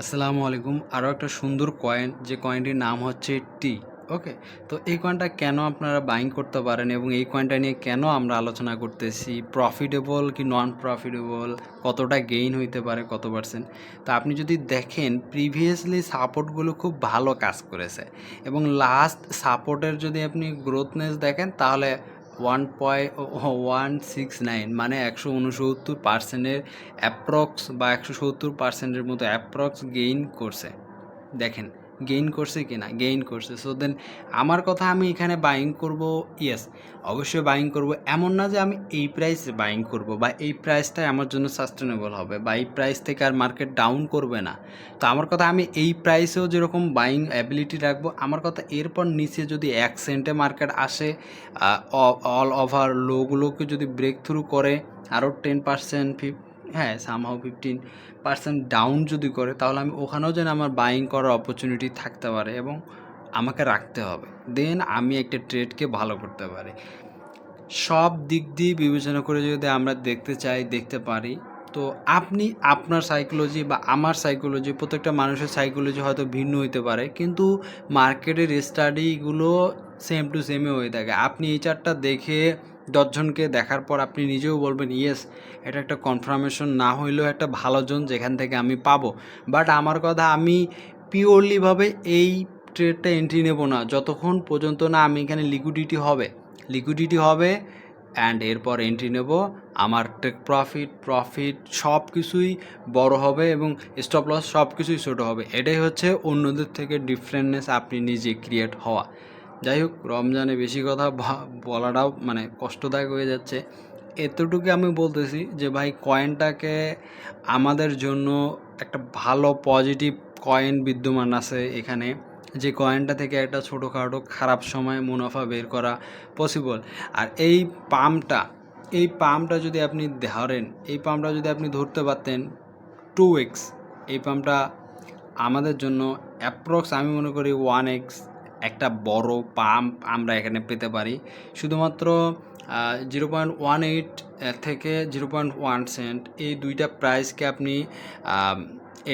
আসসালামু আলাইকুম। আরও একটা সুন্দর কয়েন যে কয়েনটির নাম হচ্ছে টি ওকে তো এই কয়েনটা কেন আপনারা বাইং করতে পারেন এবং এই কয়েনটা নিয়ে কেন আমরা আলোচনা করতেছি? প্রফিটেবল কি নন প্রফিটেবল কতটা গেইন হইতে পারে, কত পার্সেন্ট তো আপনি যদি দেখেন প্রিভিয়াসলি সাপোর্টগুলো খুব ভালো কাজ করেছে এবং লাস্ট সাপোর্টের যদি আপনি গ্রোথনেস দেখেন, তাহলে ওয়ান পয় ওয়ান সিক্স নাইন মানে একশো উনসত্তর পার্সেন্টের অ্যাপ্রক্স বা একশো সত্তর পার্সেন্টের মতো অ্যাপ্রক্স গেইন করছে। দেখেন গেইন করছে কি না গেইন করছে। সো দেন আমার কথা আমি এখানে বাইং করব ইয়েস অবশ্যই বাইং করব। এমন না যে আমি এই প্রাইসে বাইং করব বা এই প্রাইসটাই আমার জন্য সাস্টেনেবল হবে বা এই প্রাইস থেকে আর মার্কেট ডাউন করবে না। তো আমার কথা আমি এই প্রাইসেও যেরকম বাইং অ্যাবিলিটি রাখব, আমার কথা এরপর নিচে যদি এক সেন্টে মার্কেট আসে অল ওভার লোগুলোকে যদি ব্রেক থ্রু করে আরও টেন পার্সেন্ট ফিফ হ্যাঁ সামহাও ফিফটিন পার্সেন্ট ডাউন যদি করে, তাহলে আমি ওখানেও যেন আমার বাইং করার অপরচুনিটি থাকতে পারে এবং আমাকে রাখতে হবে। দেন আমি একটা ট্রেডকে ভালো করতে পারি। সব দিক দিয়ে বিবেচনা করে যদি আমরা দেখতে চাই, দেখতে পারি, তো আপনি আপনার সাইকোলজি বা আমার সাইকোলজি প্রত্যেকটা মানুষের সাইকোলজি হয়তো ভিন্ন হইতে পারে, কিন্তু মার্কেটের স্টাডিগুলো সেম টু সেমে হয়ে থাকে। আপনি এই চারটা দেখে দশজনকে দেখার পর আপনি নিজেও বলবেন, ইয়েস, এটা একটা কনফার্মেশন না হইলেও একটা ভালো জন যেখান থেকে আমি পাবো। বাট আমার কথা, আমি পিওরলিভাবে এই ট্রেডটা এন্ট্রি নেব না। যতক্ষণ পর্যন্ত না আমি এখানে লিকুইডিটি হবে। লিকুইডিটি হবে অ্যান্ড এরপর এন্ট্রি নেব। আমার টেক প্রফিট প্রফিট সব কিছুই বড় হবে এবং স্টপ লস সব কিছুই ছোটো হবে। এটাই হচ্ছে অন্যদের থেকে ডিফারেন্টনেস আপনি নিজে ক্রিয়েট হওয়া। যাই হোক, রমজানে বেশি কথা বলাটাও মানে কষ্টদায়ক হয়ে যাচ্ছে। এতটুকু আমি বলতেছি যে ভাই কয়েনটাকে আমাদের জন্য একটা ভালো পজিটিভ কয়েন বিদ্যমান আছে এখানে। যে কয়েনটা থেকে একটা ছোটোখাটো খারাপ সময় মুনাফা বের করা পসিবল আর এই পাম্পটা এই পাম্পটা যদি আপনি ধরেন, এই পাম্পটা যদি আপনি ধরতে পারতেন টু এক্স এই পাম্পটা আমাদের জন্য অ্যাপ্রক্স আমি মনে করি ওয়ান এক্স একটা বড় পাম্প আমরা এখানে পেতে পারি। শুধুমাত্র জিরো পয়েন্ট ওয়ান এইট থেকে জিরো পয়েন্ট ওয়ান সেন্ট এই দুইটা প্রাইসকে আপনি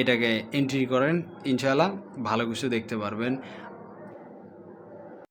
এটাকে এন্ট্রি করেন। ইনশাল্লাহ ভালো কিছু দেখতে পারবেন।